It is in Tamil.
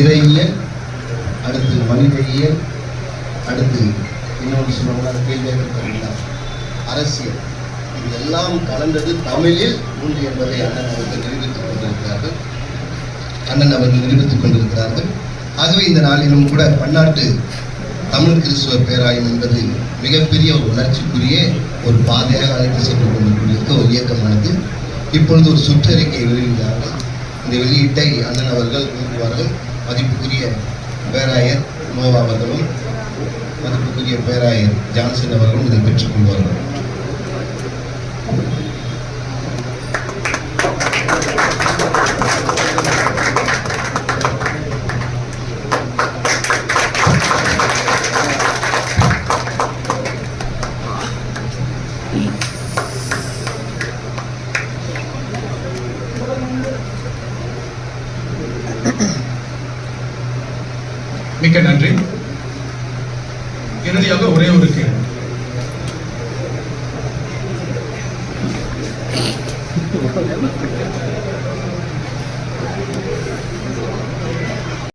இறையியல் அடுத்து மனிதவியல் அடுத்து இன்னொன்று சொல்லுவாங்க கேள்வி அரசியல். இதெல்லாம் கலந்தது தமிழில் உண்டு என்பதை அண்ணன் அவர்கள் நிரூபித்துக் கொண்டிருக்கிறார்கள். அண்ணன் அவர்கள் நிரூபித்துக் கொண்டிருக்கிறார்கள். ஆகவே இந்த நாளிலும் கூட பன்னாட்டு தமிழ் கிறிஸ்துவ பேராயம் என்பது மிகப்பெரிய ஒரு உணர்ச்சிக்குரிய ஒரு பாதையாக அழைத்து சென்று கொண்டிருக்கிற ஒரு இயக்கமானது. இப்பொழுது ஒரு சுற்றறிக்கை வெளியிட்டார்கள் இந்த வெளியீட்டை அண்ணன் அவர்கள் கூறுவார்கள். மதிப்புக்குரிய பேராயர் நோவா அவர்களும் மதிப்புக்குரிய பேராயர் ஜான்சன் அவர்களும் இதை பெற்றுக்கொள்வார்கள் மிக்க நன்றி. இறுதியாக ஒரே ஒரு கேள்வி.